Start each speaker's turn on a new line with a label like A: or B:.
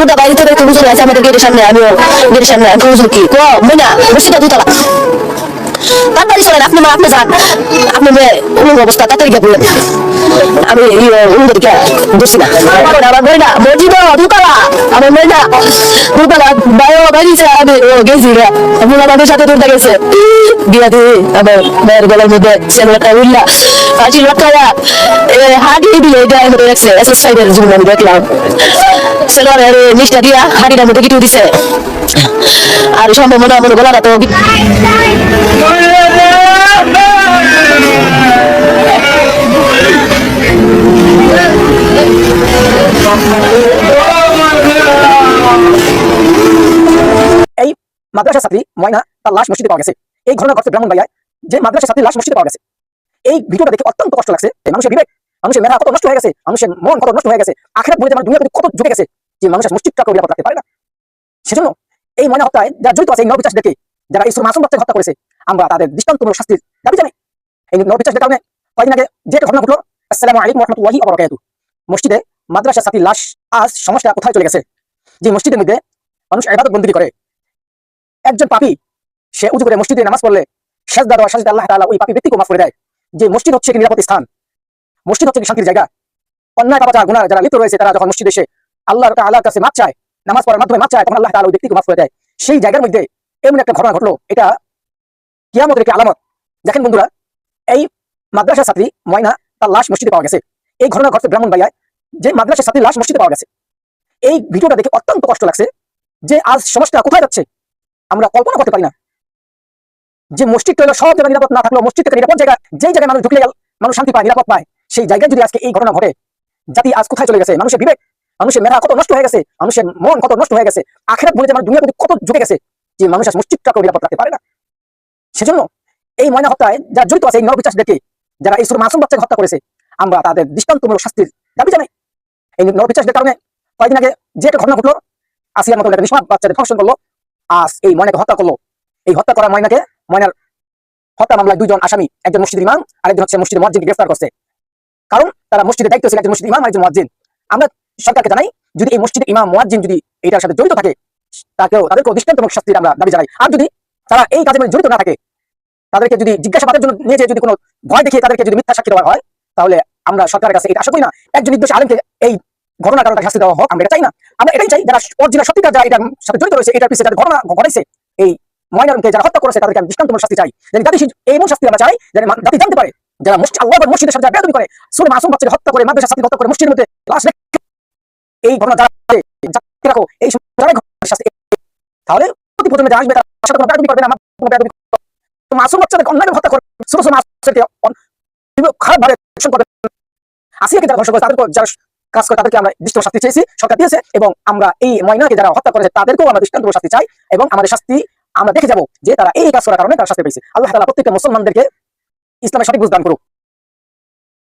A: দুটা বাইরে থেকে একটু হুজুর আছে আমাদের গেটের সামনে, আমিও গেটের সামনে আমি হুজুর কি? কো মইনা মসজিদটা দুতলা। তাড়াতাড়ি চলেন, আপনি আপনি যান। আপনি অবস্থা, তাড়াতাড়ি গিয়ে বললেন। আমি দিকে বুঝছি না আমার মেয়ে না মসজিদ আমার মেয়ে না দুতলা বায়ো বাড়িছে আমি গেছি আমি আমাদের সাথে দূরটা গেছে বিয়া দিয়ে আমার মেয়ের গলার মধ্যে সেগুলোটা উল্লা পাঁচি লটকায়া হাঁটি দিয়ে এটা মধ্যে রাখছে এসএস সাইডের জীবন আমি দেখলাম সেলোয়ারের নিচটা দিয়া হাঁটিটার মধ্যে কিছু দিছে আর সম্ভব মনে হয় আমার গলাটা তো
B: মাদ্রাসা ছাত্রী ময়না তার লাশ মসজিদে পাওয়া গেছে। এই ঘটনা ঘটছে ব্রাহ্মণবাড়িয়ায় যে মাদ্রাসা ছাত্রীর লাশ মসজিদে পাওয়া গেছে। এই ভিডিওটা দেখে অত্যন্ত কষ্ট লাগছে মানুষের বিবেক, মানুষের মেধা কত নষ্ট হয়ে গেছে, মানুষের মন কত নষ্ট হয়ে গেছে, আখেরাত বলে আমার দুনিয়া কত ঝুঁকে গেছে যে মানুষের মসজিদটাকে নিরাপদ রাখতে পারে না। সেজন্য এই ময়না হত্যায় যারা জড়িত আছে এই নববিচারদেরকে যারা এই মাসুম বাচ্চাকে হত্যা করেছে, আমরা তাদের দৃষ্টান্তমূলক শাস্তির দাবি জানাই। এই নববিচারদের কারণে কয়েকদিন আগে যে ঘটনা ঘটলো, আসসালামু আলাইকুম রহমতুল্লাহি অবরাকাতু মসজিদে মাদ্রাসা ছাত্রীর লাশ আজ সমস্যা কোথায় চলে গেছে? যে মসজিদের মধ্যে মানুষ ইবাদত বন্দী করে একজন পাপী, সে উজু করে মসজিদে নামাজ পড়লে আল্লাহ ওই পাপী ব্যক্তিকে মাফ করে দেয়। যে মসজিদ হচ্ছে নিরাপদ স্থান। মসজিদ হচ্ছে শান্তির জায়গা। অন্যায় যারা লিপ্ত রয়েছে, তারা যখন মসজিদে এসে আল্লাহ তাআলার কাছে চায়, নামাজ পড়ার মাধ্যমে চায়, তখন আল্লাহ তাআলা ওই ব্যক্তিকে মাফ করে দেয়। সেই জায়গার মধ্যে এমন একটা ঘটনা ঘটলো। এটা কিয়ামতের একটি আলামত। দেখেন বন্ধুরা, এই মাদ্রাসা ছাত্রী ময়না তার লাশ মসজিদে পাওয়া গেছে। এই ঘটনা ঘটছে ব্রাহ্মণবাড়িয়ায় যে মাদ্রাসা ছাত্রীর লাশ মসজিদে পাওয়া গেছে। এই ভিডিওটা দেখে অত্যন্ত কষ্ট লাগছে যে আজ সমাজটা কোথায় যাচ্ছে? আমরা কল্পনা করতে পারি না। যে মসজিদটা হলো সব জায়গায় নিরাপদ না থাকলেও মসজিদ থেকে নিরাপদ জায়গা যেই জায়গায় মানুষ ঢুকলে গেল মানুষ শান্তি পায়, নিরাপদ পায়, সেই জায়গায় যদি আজকে এই ঘটনা ঘটে, জাতি আজ কোথায় চলে গেছে? মানুষের বিবেক, মানুষের মেধা কত নষ্ট হয়ে গেছে? মানুষের মন কত নষ্ট হয়ে গেছে? আখেরাত বলে যে আমার দুনিয়া কত ঝুঁকে গেছে, যে মানুষ আজ মসজিদটাকে নিরাপদ রাখতে পারে না। সেজন্য এই ময়না হত্যায় যারা জড়িত আছে এই নরবিচারদেরকে, যারা এই শুধু মাসুম বাচ্চাকে হত্যা করেছে, আমরা তাদের দৃষ্টান্তমূলক শাস্তির দাবি জানাই। এই নরবিচারদের কারণে কয়েকদিন আগে যে একটা ঘটনা ঘটলো, আসিয়ার মতো একটা নিষ্পাপ বাচ্চাদের ফাংশন করল আজ এই ময়নাকে হত্যা করল। এই হত্যা করা ময়নাকে ময়নার হত্যা মামলায় দুইজন আসামি, একজন মসজিদের ইমাম, আরেকজন হচ্ছে মসজিদের মসজিদকে গ্রেফতার করছে। কারণ তারা মসজিদের দায়িত্ব ছিল একজন মসজিদ ইমাম একজন মসজিদ আমরা সরকারকে জানাই, যদি এই মসজিদের ইমাম, মুয়াজ্জিন যদি এটার সাথে জড়িত থাকে, তাকেও, তাদেরকেও দৃষ্টান্তমূলক শাস্তির আমরা দাবি জানাই। আর যদি তারা এই মধ্যে জড়িত না থাকে, তাদেরকে যদি জিজ্ঞাসাবাদের জন্য নিয়ে যদি কোনো ভয় দেখিয়ে তাদেরকে যদি মিথ্যা সাক্ষী দেওয়া হয়, তাহলে আমরা সরকারের কাছে এটা আশা করি না। একজন নির্দোষ আলমকে এই ঘটনার কারণে শাস্তি দেওয়া হোক, আমরা এটা চাই না। আমরা এটাই চাই, যারা অরিজিনাল সত্যিকার যারা এটার সাথে জড়িত রয়েছে, এটার পিছিয়ে যাদের ঘটনা ঘটাইছে, এই ময়নারকে যারা হত্যা করেছে, তাদেরকে আমি দৃষ্টান্তমূলক শাস্তি চাই। যেন জাতি এমন শাস্তি আমরা চাই, যেন জাতি জানতে পারে, যারা আল্লাহ মসজিদের সাথে বেদবি করে, সুরে মাসুম বাচ্চাকে হত্যা করে মাদ্রাসা ছাত্রী হত্যা করে, মসজিদের মধ্যে লাশ এই ঘটনা যারা জাতি রাখো, এই শাস্তি তাহলে প্রতি প্রজন্মে যারা আসবে, তারা সাথে কোনো বেদবি করবে না। তো মাসুম বাচ্চাদেরকে অন্যায় হত্যা করে ছোট ছোট মাসুমকে খারাপ ভাবে করে আসিয়াকে যারা ধ্বংস করে তাদেরকে যারা কাজ করে তাদেরকে আমরা দৃষ্ট শাস্তি চেয়েছি, সরকার দিয়েছে এবং আমরা এই ময়নাকে যারা হত্যা করেছে তাদেরকেও আমরা দৃষ্টান্ত শাস্তি চাই এবং আমাদের শাস্তি আমরা দেখে যাব যে তারা এই কাজ করার কারণে তারা শাস্তি পেয়েছে। আল্লাহ তালা প্রত্যেকটা মুসলমানদেরকে ইসলামের সঠিক বুঝদান করুক।